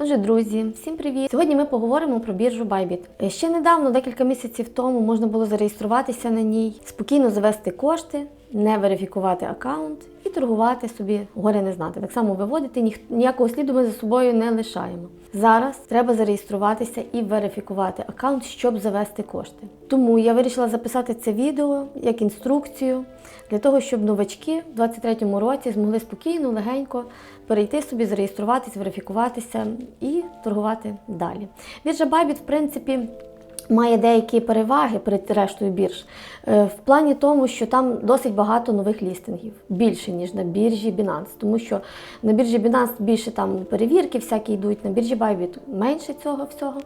Отже, друзі, всім привіт! Сьогодні ми поговоримо про біржу Bybit. Е, Ще недавно, декілька місяців тому, можна було зареєструватися на ній, спокійно завести кошти, не верифікувати аккаунт і торгувати собі горе не знати. Так само виводити ніх- ніякого сліду ми за собою не лишаємо. Зараз треба зареєструватися і верифікувати аккаунт, щоб завести кошти. Тому я вирішила записати це відео як інструкцію для того, щоб новачки в 2023 році змогли спокійно, легенько перейти собі, зареєструватись, верифікуватися і торгувати далі. Біржа Bybit, в принципі, має деякі переваги перед рештою бірж. Е, В плані тому, що там досить багато нових лістингів, більше, ніж на біржі Binance. Тому що на біржі Binance більше там перевірки всякі йдуть, на біржі Bybit менше цього всього.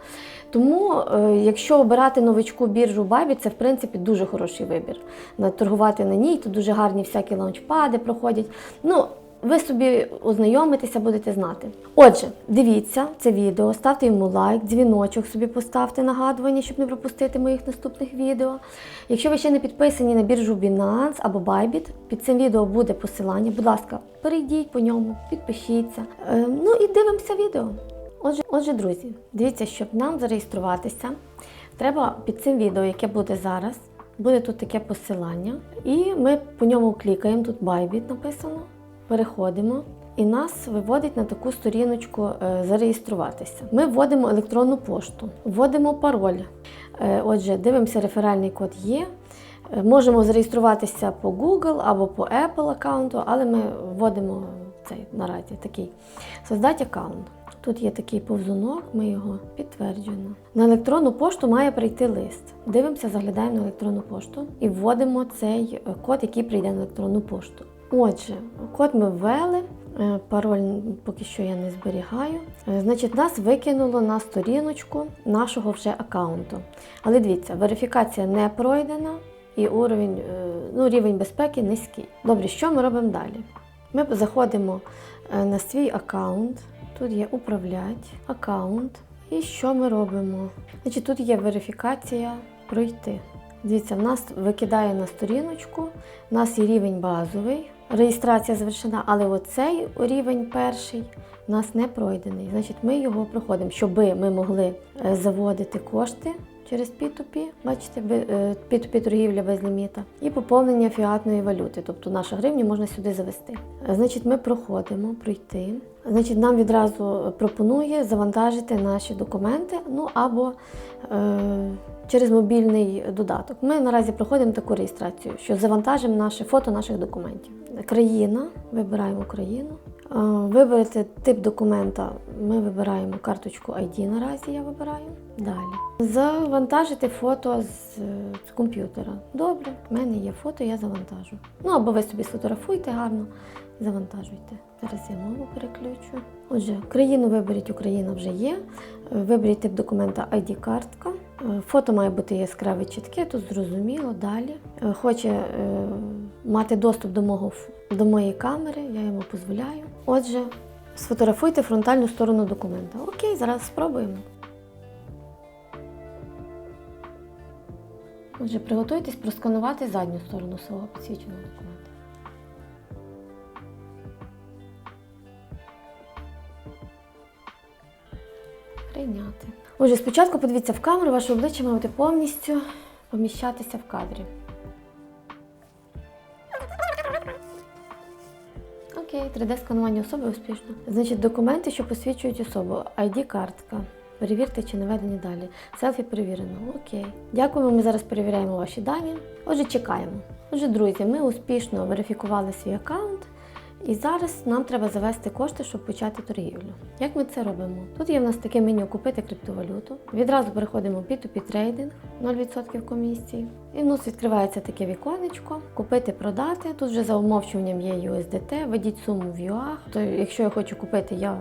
Тому, е, якщо обирати новичку біржу Bybit, це в принципі дуже хороший вибір. Торгувати на ній, тут дуже гарні всякі лаунчпади проходять. Ну, ви собі ознайомитеся, будете знати. Отже, дивіться це відео, ставте йому лайк, дзвіночок собі поставте нагадування, щоб не пропустити моїх наступних відео. Якщо ви ще не підписані на біржу Binance або Bybit, під цим відео буде посилання. Будь ласка, перейдіть по ньому, підпишіться. Е, ну і дивимося відео. Отже, отже, друзі, дивіться, щоб нам зареєструватися, треба під цим відео, яке буде зараз, буде тут таке посилання. І ми по ньому клікаємо, тут Bybit написано, переходимо. І нас виводить на таку сторіночку е, зареєструватися. Ми вводимо електронну пошту, вводимо пароль. Е, Отже, дивимося, реферальний код є. Е, Можемо зареєструватися по Google або по Apple аккаунту, але ми вводимо цей наразі такий создати аккаунт. Тут є такий повзунок, ми його підтверджуємо. На електронну пошту має прийти лист. Дивимося, заглядаємо на електронну пошту і вводимо цей код, який прийде на електронну пошту. Отже, код ми ввели, е, пароль поки що я не зберігаю. Е, Значить, нас викинуло на сторіночку нашого вже аккаунту. Але дивіться, верифікація не пройдена і уровень, е, ну, рівень безпеки низький. Добре, що ми робимо далі? Ми заходимо на свій аккаунт. Тут є управлять, аккаунт. І що ми робимо? Значить, тут є верифікація пройти. Дивіться, в нас викидає на сторіночку, у нас є рівень базовий, реєстрація завершена, але оцей рівень перший у нас не пройдений. Значить, ми його проходимо, щоб ми могли е, заводити кошти через P2P, бачите, е, P2P торгівля без ліміта, і поповнення фіатної валюти, тобто наша гривня можна сюди завести. Значить, ми проходимо пройти. Значить, нам відразу пропонує завантажити наші документи, ну або е, через мобільний додаток. Ми наразі проходимо таку реєстрацію, що завантажимо наше фото наших документів. Країна, вибираємо країну. Е, Виберете тип документа, ми вибираємо карточку ID наразі, я вибираю. Далі. Завантажити фото з, з комп'ютера. Добре, в мене є фото, я завантажу. Ну або ви собі сфотографуйте гарно, завантажуйте. Зараз я мову переключу. Отже, країну виберіть, Україна вже є. Е, Виберіть тип документа ID-картка. Е, Фото має бути яскраве чітке, тут зрозуміло. Далі. Е, Хоче е, мати доступ до, мого, до моєї камери, я йому дозволяю. Отже, сфотографуйте фронтальну сторону документа. Окей, зараз спробуємо. Отже, приготуйтесь просканувати задню сторону свого посвідченого документа. Прийняти. Отже, спочатку подивіться в камеру, ваше обличчя має бути повністю поміщатися в кадрі. Окей, 3D-сканування особи успішно. Значить, документи, що посвідчують особу. ID-картка. Перевірте, чи наведені далі. Селфі перевірено. Окей. Дякуємо. Ми зараз перевіряємо ваші дані. Отже, чекаємо. Отже, друзі, ми успішно верифікували свій аккаунт. І зараз нам треба завести кошти, щоб почати торгівлю. Як ми це робимо? Тут є в нас таке меню Купити криптовалюту. Відразу переходимо в P2P трейдинг, 0% комісії. І в нас відкривається таке віконечко. Купити, продати. Тут вже за умовчуванням є USDT, введіть суму в юах. То якщо я хочу купити, я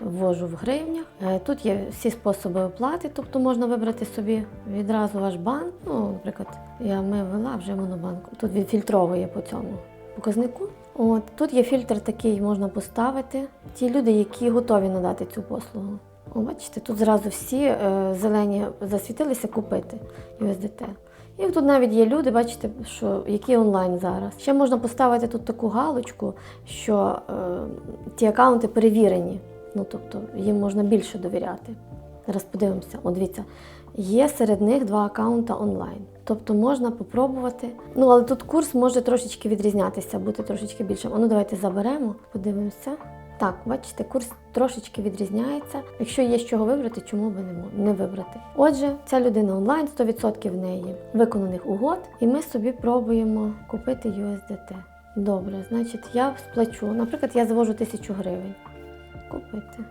ввожу в гривнях. Е, Тут є всі способи оплати, тобто можна вибрати собі відразу ваш банк. Ну, наприклад, я ми ввела вже монобанк. Тут відфільтровує по цьому показнику. От тут є фільтр такий, можна поставити. Ті люди, які готові надати цю послугу. О, бачите, тут зразу всі е, зелені засвітилися купити USDT. І тут навіть є люди, бачите, що які онлайн зараз. Ще можна поставити тут таку галочку, що е, ті акаунти перевірені. Ну тобто їм можна більше довіряти. Зараз подивимося. О, дивіться, є серед них два акаунта онлайн. Тобто можна попробувати. Ну, але тут курс може трошечки відрізнятися, бути трошечки більшим. А Ну, давайте заберемо, подивимося. Так, бачите, курс трошечки відрізняється. Якщо є з чого вибрати, чому би не, вибрати? Отже, ця людина онлайн, 100% в неї виконаних угод, і ми собі пробуємо купити USDT. Добре, значить, я сплачу. Наприклад, я завожу 1000 гривень. Купити.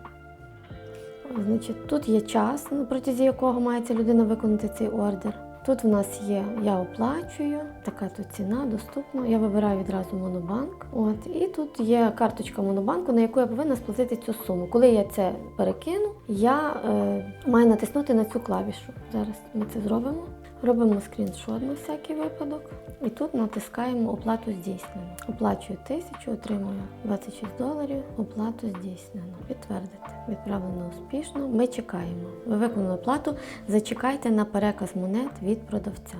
Значить, тут є час, протягом якого має людина виконати цей ордер. Тут в нас є я оплачую, така тут ціна доступна. Я вибираю відразу монобанк. От і тут є карточка монобанку, на яку я повинна сплатити цю суму. Коли я це перекину, я е, маю натиснути на цю клавішу. Зараз ми це зробимо. Робимо скріншот на всякий випадок. І тут натискаємо оплату здійснено. Оплачую тисячу, отримую 26 доларів. Оплату здійснено. Підтвердити. Відправлено успішно. Ми чекаємо. Ви виконали оплату. Зачекайте на переказ монет від продавця.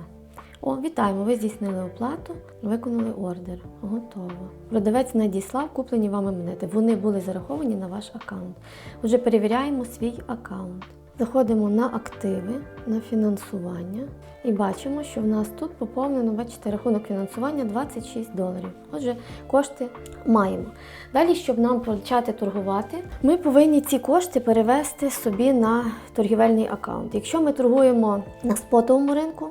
О, вітаємо! Ви здійснили оплату, виконали ордер. Готово. Продавець надіслав куплені вами монети. Вони були зараховані на ваш аккаунт. Отже, перевіряємо свій аккаунт. Заходимо на активи, на фінансування і бачимо, що в нас тут поповнено, бачите, рахунок фінансування 26 доларів. Отже, кошти маємо. Далі, щоб нам почати торгувати, ми повинні ці кошти перевести собі на торгівельний аккаунт. Якщо ми торгуємо на спотовому ринку,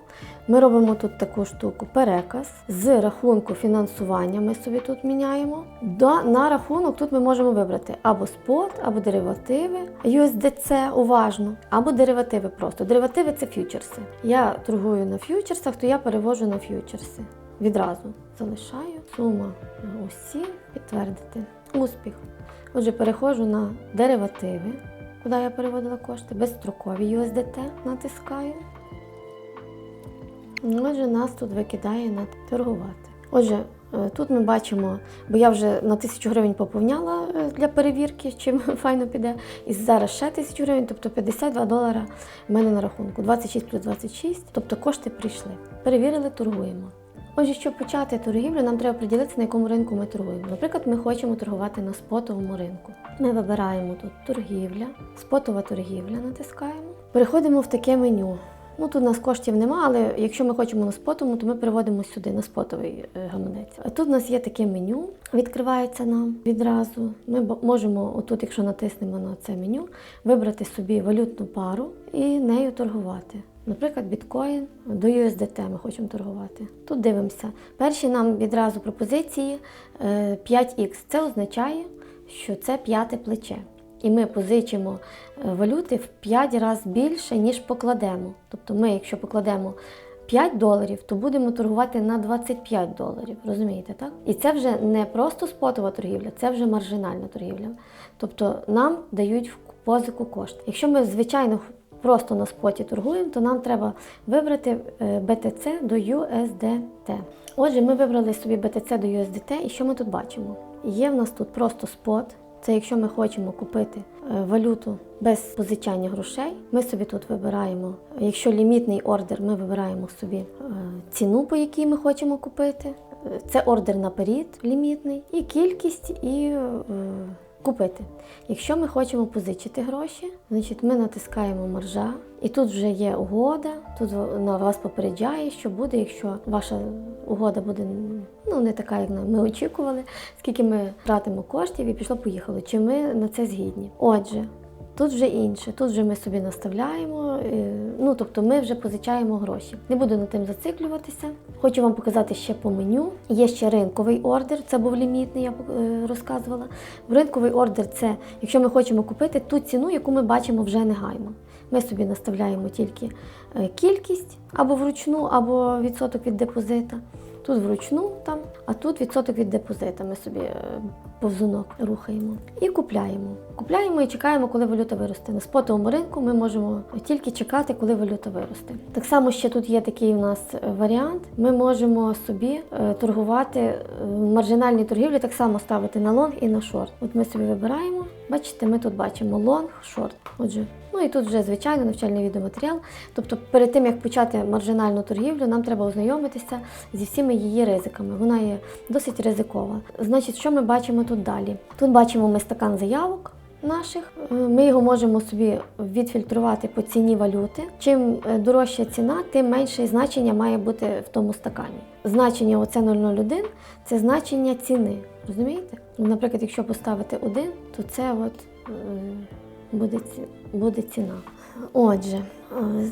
ми робимо тут таку штуку переказ з рахунку фінансування. Ми собі тут міняємо. До, на рахунок тут ми можемо вибрати або спот, або деривативи, USDC уважно, або деривативи просто. Деривативи це фьючерси. Я торгую на фьючерсах, то я перевожу на фьючерси. Відразу залишаю сума усі, підтвердити. Успіх. Отже, переходжу на деривативи, куди я переводила кошти, безстрокові USDT натискаю. Отже, нас тут викидає на торгувати. Отже, е, тут ми бачимо, бо я вже на тисячу гривень поповняла е, для перевірки, чим файно піде. І зараз ще тисячу гривень, тобто 52 долара в мене на рахунку. 26 плюс 26, тобто кошти прийшли. Перевірили, торгуємо. Отже, щоб почати торгівлю, нам треба приділитися, на якому ринку ми торгуємо. Наприклад, ми хочемо торгувати на спотовому ринку. Ми вибираємо тут торгівля, спотова торгівля натискаємо. Переходимо в таке меню. Ну тут у нас коштів нема, але якщо ми хочемо на спотовому, то ми переводимо сюди на спотовий е, гаманець. Тут у нас є таке меню, відкривається нам відразу. Ми можемо, отут, якщо натиснемо на це меню, вибрати собі валютну пару і нею торгувати. Наприклад, біткоін до USDT ми хочемо торгувати. Тут дивимося. Перші нам відразу пропозиції е, 5х. Це означає, що це п'яте плече. І ми позичимо е, валюти в 5 разів більше, ніж покладемо. Тобто ми, якщо покладемо 5 доларів, то будемо торгувати на 25 доларів. Розумієте, так? І це вже не просто спотова торгівля, це вже маржинальна торгівля. Тобто нам дають в позику кошти. Якщо ми, звичайно, просто на споті торгуємо, то нам треба вибрати е, BTC до USDT. Отже, ми вибрали собі BTC до USDT, і що ми тут бачимо? Є в нас тут просто спот. Це якщо ми хочемо купити е, валюту без позичання грошей, ми собі тут вибираємо. Якщо лімітний ордер, ми вибираємо собі е, ціну, по якій ми хочемо купити. Е, Це ордер наперед лімітний, і кількість, і купити. Якщо ми хочемо позичити гроші, значить ми натискаємо маржа, і тут вже є угода. Тут вона вас попереджає, що буде, якщо ваша угода буде ну не така, як ми очікували, скільки ми втратимо коштів і пішло поїхало. Чи ми на це згідні? Отже. Тут вже інше, тут вже ми собі наставляємо, е, ну тобто ми вже позичаємо гроші. Не буду над тим зациклюватися. Хочу вам показати ще по меню. Є ще ринковий ордер, це був лімітний, я е, розказувала. Ринковий ордер це якщо ми хочемо купити ту ціну, яку ми бачимо вже негайно. Ми собі наставляємо тільки е, кількість або вручну, або відсоток від депозита. Тут вручну там, а тут відсоток від депозита. Ми собі е, повзунок рухаємо і купляємо. Купляємо і чекаємо, коли валюта виросте. На спотовому ринку ми можемо тільки чекати, коли валюта виросте. Так само ще тут є такий у нас е, варіант. Ми можемо собі е, торгувати в маржинальній торгівлі, так само ставити на лонг і на шорт. От ми собі вибираємо. Бачите, ми тут бачимо лонг, шорт. Отже, ну і тут вже звичайно навчальний відеоматеріал. Тобто, перед тим як почати маржинальну торгівлю, нам треба ознайомитися зі всіми її ризиками. Вона є досить ризикова. Значить, що ми бачимо тут далі? Тут бачимо ми стакан заявок. Наших. Е, Ми його можемо собі відфільтрувати по ціні валюти. Чим е, дорожча ціна, тим менше значення має бути в тому стакані. Значення оце 001 це значення ціни. Розумієте? Ну, Наприклад, якщо поставити 1, то це от е, буде, буде ціна. Отже,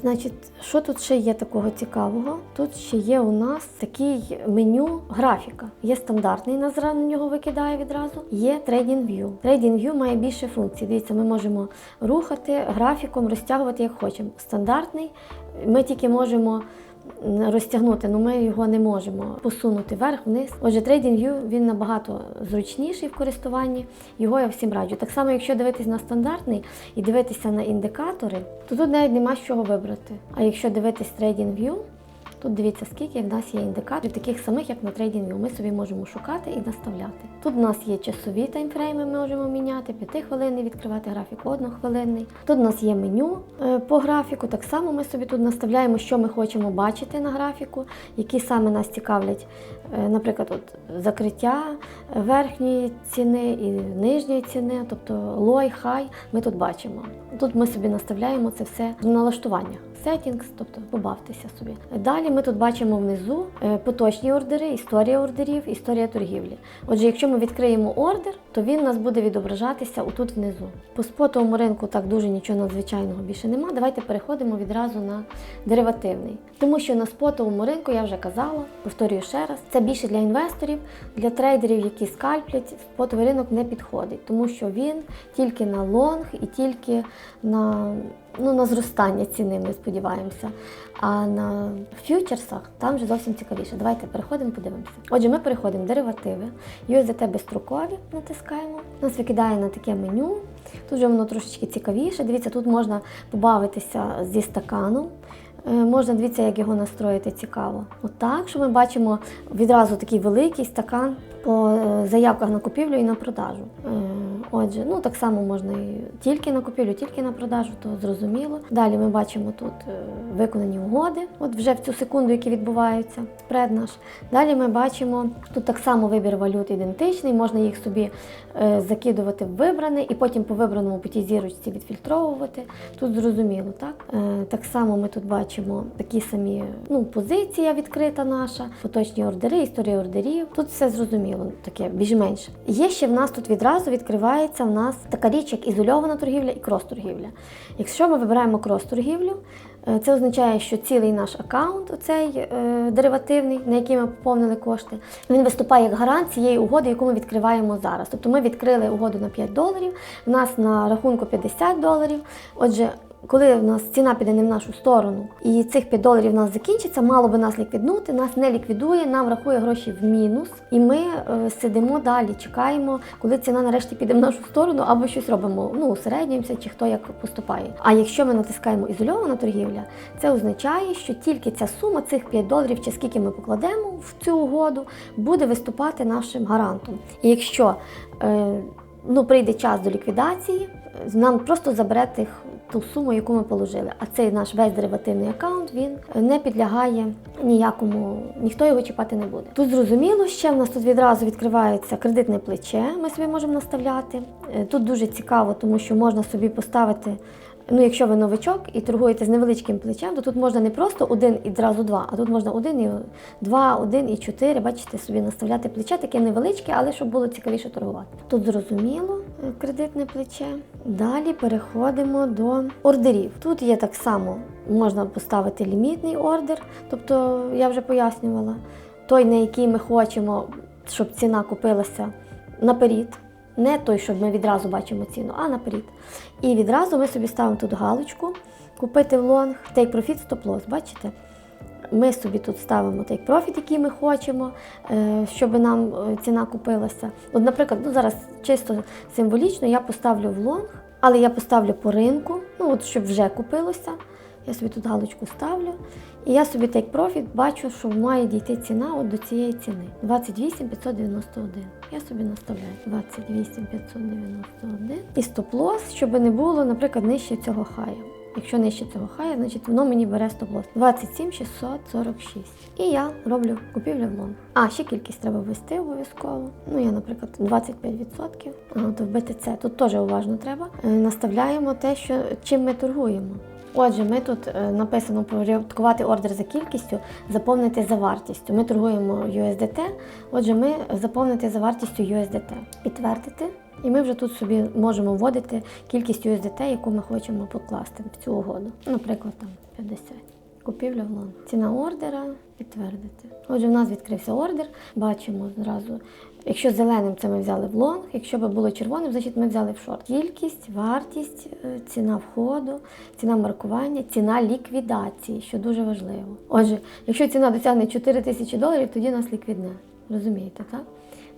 значить, що тут ще є такого цікавого? Тут ще є у нас такий меню графіка. Є стандартний, нас на нього викидає відразу. Є Trading View. Trading View має більше функцій. Дивіться, ми можемо рухати графіком, розтягувати як хочемо. Стандартний ми тільки можемо розтягнути, але ми його не можемо посунути вверх-вниз. Отже, TradingView він набагато зручніший в користуванні. Його я всім раджу. Так само, якщо дивитись на стандартний і дивитися на індикатори, то тут навіть нема з чого вибрати. А якщо дивитись TradingView, Тут дивіться, скільки в нас є індикаторів, таких самих, як на TradingView. Ми собі можемо шукати і наставляти. Тут в нас є часові таймфрейми, ми можемо міняти, 5 хвилинний відкривати графік, однохвилинний. Тут у нас є меню е, по графіку. Так само ми собі тут наставляємо, що ми хочемо бачити на графіку, які саме нас цікавлять. Е, Наприклад, от закриття е, верхньої ціни і нижньої ціни, тобто лой, хай, ми тут бачимо. Тут ми собі наставляємо це все в налаштуваннях. Settings, тобто побавтеся собі. Далі ми тут бачимо внизу е, поточні ордери, історія ордерів, історія торгівлі. Отже, якщо ми відкриємо ордер, то він у нас буде відображатися отут внизу. По спотовому ринку так дуже нічого надзвичайного більше нема. Давайте переходимо відразу на деривативний. Тому що на спотовому ринку я вже казала, повторюю ще раз, це більше для інвесторів, для трейдерів, які скальплять, спотовий ринок не підходить, тому що він тільки на лонг і тільки на ну, на зростання ціни, ми сподіваємося. А на фьючерсах там вже зовсім цікавіше. Давайте переходимо, подивимося. Отже, ми переходимо в деривативи. USDT безстрокові натискаємо. Нас викидає на таке меню. Тут вже воно трошечки цікавіше. Дивіться, тут можна побавитися зі стаканом. Е, Можна дивіться, як його настроїти цікаво. Отак, що ми бачимо відразу такий великий стакан по е, заявках на купівлю і на продажу. Отже, ну так само можна і тільки на купівлю, тільки на продажу, то зрозуміло. Далі ми бачимо тут е, виконані угоди, от вже в цю секунду, які відбуваються, спред наш. Далі ми бачимо тут так само вибір валют ідентичний, можна їх собі закидувати в вибране і потім по вибраному по тій зірочці відфільтровувати. Тут зрозуміло, так? Е, Так само ми тут бачимо такі самі ну, позиція відкрита наша, поточні ордери, історія ордерів. Тут все зрозуміло, таке більш-менш. Є ще в нас тут відразу відкривається в нас така річ, як ізольована торгівля і крос-торгівля. Якщо ми вибираємо крос-торгівлю, е, це означає, що цілий наш аккаунт, оцей е, деривативний, на який ми поповнили кошти, він виступає як гарант цієї угоди, яку ми відкриваємо зараз. Тобто ми відкрили угоду на 5 доларів, в нас на рахунку 50 доларів. Отже, коли в нас ціна піде не в нашу сторону, і цих 5 доларів в нас закінчиться, мало би нас ліквіднути, нас не ліквідує, нам рахує гроші в мінус, і ми е, сидимо далі, чекаємо, коли ціна нарешті піде в нашу сторону, або щось робимо. Ну, усереднюємося, чи хто як поступає. А якщо ми натискаємо ізольована торгівля, це означає, що тільки ця сума, цих 5 доларів, чи скільки ми покладемо в цю угоду, буде виступати нашим гарантом. І якщо е, ну, прийде час до ліквідації, нам просто забере тих ту суму, яку ми положили. А цей наш весь деривативний аккаунт він не підлягає ніякому, ніхто його чіпати не буде. Тут зрозуміло, ще в нас тут відразу відкривається кредитне плече. Ми собі можемо наставляти. Е, Тут дуже цікаво, тому що можна собі поставити. Ну, якщо ви новичок і торгуєте з невеличким плечем, то тут можна не просто один і зразу два, а тут можна один і два, один і чотири. Бачите, собі наставляти плече, таке невеличке, але щоб було цікавіше торгувати. Тут зрозуміло е, кредитне плече. Далі переходимо до ордерів. Тут є так само, можна поставити лімітний ордер, тобто я вже пояснювала, той, на який ми хочемо, щоб ціна купилася наперед. Не той, щоб ми відразу бачимо ціну, а наперед. І відразу ми собі ставимо тут галочку, купити в лонг, take profit, stop loss, бачите? Ми собі тут ставимо take profit, який ми хочемо, е, щоб нам е, ціна купилася. От, наприклад, ну зараз чисто символічно я поставлю в лонг, але я поставлю по ринку, ну от щоб вже купилося. Я собі тут галочку ставлю. І я собі take profit бачу, що має дійти ціна от до цієї ціни. 28 591. Я собі наставляю 28 591. І стоп-лосс, щоб не було, наприклад, нижче цього хаю. Якщо нижче цього хая, значить воно мені бере стоп-лосс. 27 646. І я роблю купівлю в лонг. А, ще кількість треба ввести обов'язково. Ну, я, наприклад, 25%. А, то в БТЦ тут теж уважно треба. Е, Наставляємо те, що чим ми торгуємо. Отже, ми тут е, написано порядкувати ордер за кількістю, заповнити за вартістю. Ми торгуємо USDT, отже, ми заповнити за вартістю USDT. Підтвердити. І ми вже тут собі можемо вводити кількість USDT, яку ми хочемо покласти в цю угоду. Наприклад, там 50. Купівля в лонг. Ціна ордера підтвердити. Отже, в нас відкрився ордер. Бачимо зразу. Якщо зеленим це ми взяли в лонг, якщо б було червоним, значить ми взяли в шорт. Кількість, вартість, е, ціна входу, ціна маркування, ціна ліквідації, що дуже важливо. Отже, якщо ціна досягне 4 тисячі доларів, тоді нас ліквідне. Розумієте, так?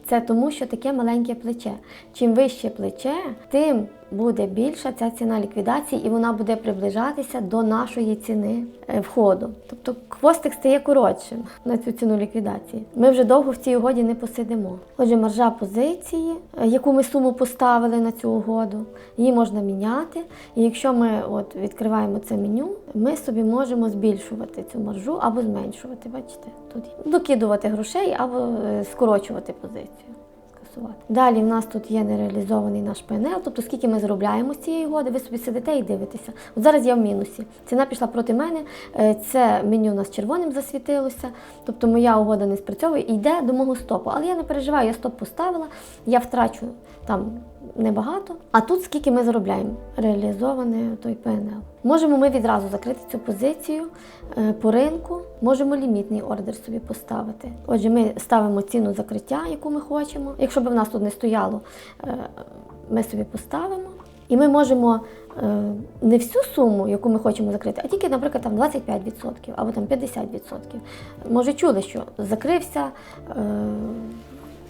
Це тому, що таке маленьке плече. Чим вище плече, тим буде більша ця ціна ліквідації, і вона буде приближатися до нашої ціни е, входу. Тобто хвостик стає коротшим на цю ціну ліквідації. Ми вже довго в цій угоді не посидимо. Отже, маржа позиції, е, яку ми суму поставили на цю угоду, її можна міняти. І якщо ми от відкриваємо це меню, ми собі можемо збільшувати цю маржу або зменшувати. Бачите, тут докидувати грошей або е, скорочувати позицію. Скасувати. Далі в нас тут є нереалізований наш ПНЛ, тобто скільки ми заробляємо з цієї угоди, ви собі сидите і дивитеся. От зараз я в мінусі. Ціна пішла проти мене, е, це меню у нас червоним засвітилося, тобто моя угода не спрацьовує йде до мого стопу. Але я не переживаю, я стоп поставила, я втрачу там небагато. А тут скільки ми заробляємо? Реалізований той ПНЛ. Можемо ми відразу закрити цю позицію е, по ринку, можемо лімітний ордер собі поставити. Отже, ми ставимо ціну закриття, яку ми хочемо. Якщо б в нас тут не стояло, е, ми собі поставимо. І ми можемо е, не всю суму, яку ми хочемо закрити, а тільки, наприклад, там 25% або там 50%. Може, чули, що закрився.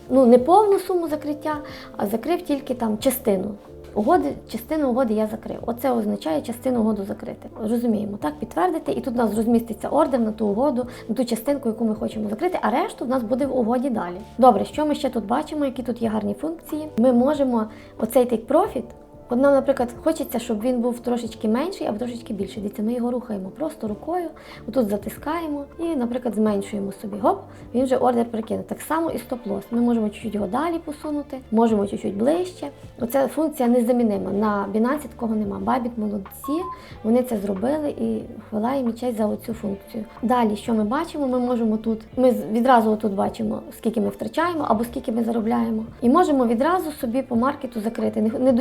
Ну, не повну суму закриття, а закрив тільки там частину. Угоди, частину угоди я закрив. Оце означає частину угоду закрити. Розуміємо, так, підтвердити, і тут у нас розміститься ордер на ту угоду, на ту частинку, яку ми хочемо закрити, а решту в нас буде в угоді далі. Добре, що ми ще тут бачимо, які тут є гарні функції? Ми можемо оцей take profit От нам, наприклад, хочеться, щоб він був трошечки менший або трошечки більший. Дивіться, ми його рухаємо просто рукою, отут затискаємо і, наприклад, зменшуємо собі. Гоп, він вже ордер перекине. Так само і стоп-лосс. Ми можемо чуть-чуть його далі посунути, можемо чуть-чуть ближче. Оця функція незамінима. На Binance такого нема. Bybit молодці, вони це зробили і хвала їм і честь за оцю функцію. Далі, що ми бачимо, ми можемо тут, ми відразу тут бачимо, скільки ми втрачаємо або скільки ми заробляємо. І можемо відразу собі по маркету закрити, не, не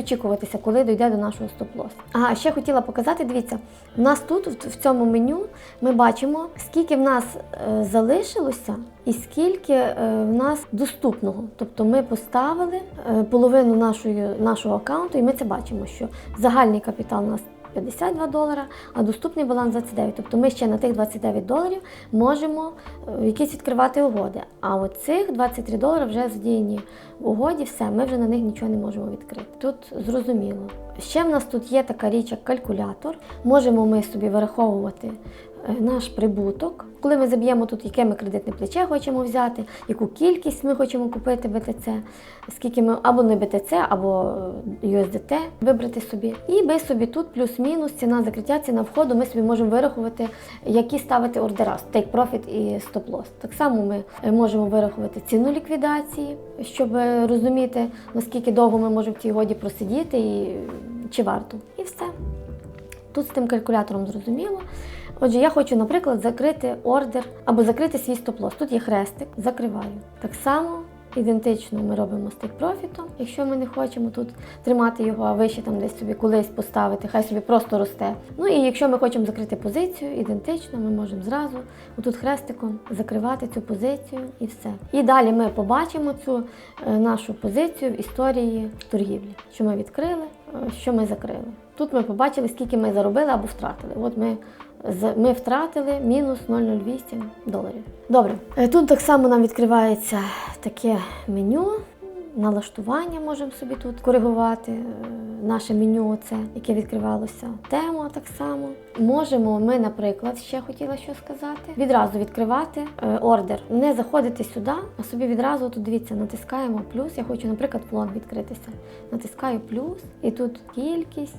дочікуватися, коли дійде до нашого стоп-лосу. Ага, ще хотіла показати, дивіться, в нас тут, в цьому меню, ми бачимо, скільки в нас е, залишилося і скільки е, в нас доступного. Тобто ми поставили е, половину нашої, нашого аккаунту, і ми це бачимо, що загальний капітал у нас 52 долара, а доступний баланс 29. Тобто ми ще на тих 29 доларів можемо е, якісь відкривати угоди. А оцих 23 долари вже задіяні в угоді, все, ми вже на них нічого не можемо відкрити. Тут зрозуміло. Ще в нас тут є така річ, як калькулятор. Можемо ми собі вираховувати наш прибуток. Коли ми заб'ємо тут, яке ми кредитне плече хочемо взяти, яку кількість ми хочемо купити BTC, скільки ми або не BTC, або е, USDT вибрати собі. І ми собі тут плюс-мінус ціна закриття, ціна входу. Ми собі можемо вирахувати, які ставити ордера, take profit і stop loss. Так само ми е, можемо вирахувати ціну ліквідації, щоб е, розуміти, наскільки довго ми можемо в цій годі просидіти і е, чи варто. І все. Тут з тим калькулятором зрозуміло. Отже, я хочу, наприклад, закрити ордер або закрити свій стоп-лосс. Тут є хрестик, закриваю. Так само ідентично ми робимо з тейк-профітом. Якщо ми не хочемо тут тримати його, а вище там десь собі колись поставити, хай собі просто росте. Ну і якщо ми хочемо закрити позицію, ідентично, ми можемо зразу отут хрестиком закривати цю позицію і все. І далі ми побачимо цю е, нашу позицію в історії торгівлі, що ми відкрили, е, що ми закрили. Тут ми побачили, скільки ми заробили або втратили. От ми, ми втратили мінус 0,08 доларів. Добре, Е, тут так само нам відкривається таке меню. налаштування можемо собі тут коригувати. е, Наше меню, це яке відкривалося. Тема так само. Можемо ми, наприклад, ще хотіла що сказати. Відразу відкривати е, ордер, не заходити сюди, а собі відразу тут дивіться, натискаємо плюс. Я хочу, наприклад, флон відкритися. Натискаю плюс, і тут кількість.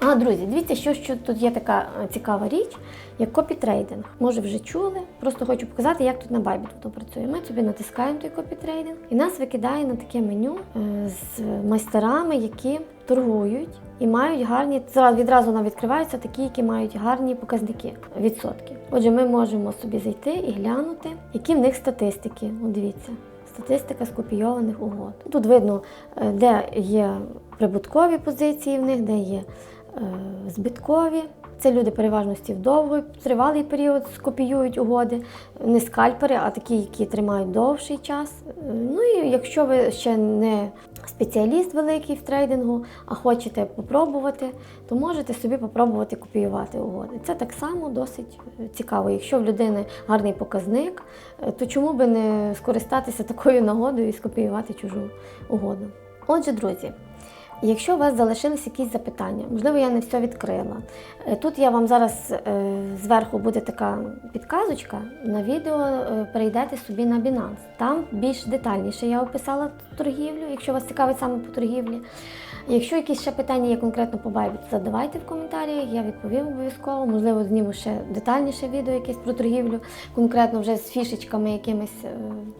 А, друзі, дивіться, що, що тут є така е, цікава річ, як копітрейдинг. Може, вже чули. Просто хочу показати, як тут на Bybit працює. Ми собі натискаємо той копітрейдинг, і нас викидає на таке меню е, з майстерами, які торгують і мають гарні зараз. відразу нам відкриваються такі, які мають гарні показники відсотки. Отже, ми можемо собі зайти і глянути, які в них статистики. От дивіться. Статистика скопійованих угод. Тут видно, е, де є прибуткові позиції в них, де є е, збиткові. Це люди переважності в довгий тривалий період скопіюють угоди, не скальпери, а такі, які тримають довший час. Ну і якщо ви ще не спеціаліст великий в трейдингу, а хочете попробувати, то можете собі попробувати копіювати угоди. Це так само досить цікаво. Якщо в людини гарний показник, то чому би не скористатися такою нагодою і скопіювати чужу угоду? Отже, друзі. Якщо у вас залишились якісь запитання, можливо, я не все відкрила. Е, Тут я вам зараз е, зверху буде така підказочка. На відео е, перейдете собі на Binance. Там більш детальніше я описала торгівлю, якщо вас цікавить саме по торгівлі. Якщо якісь ще питання є конкретно по Bybit, задавайте в коментарях, я відповім обов'язково. Можливо, зніму ще детальніше відео якесь про торгівлю, конкретно вже з фішечками якимись.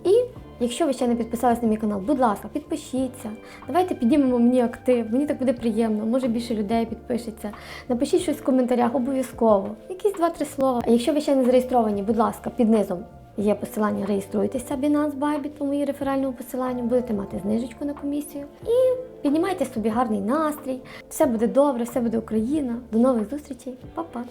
І Якщо ви ще не підписались на мій канал, будь ласка, підпишіться. Давайте піднімемо мені актив, мені так буде приємно, може більше людей підпишеться. Напишіть щось в коментарях, обов'язково. Якісь два-три слова. А якщо ви ще не зареєстровані, будь ласка, під низом є посилання реєструйтеся Binance Bybit по моїй реферальному посиланню, будете мати знижечку на комісію. І піднімайте собі гарний настрій. Все буде добре, все буде Україна. До нових зустрічей, Па-па!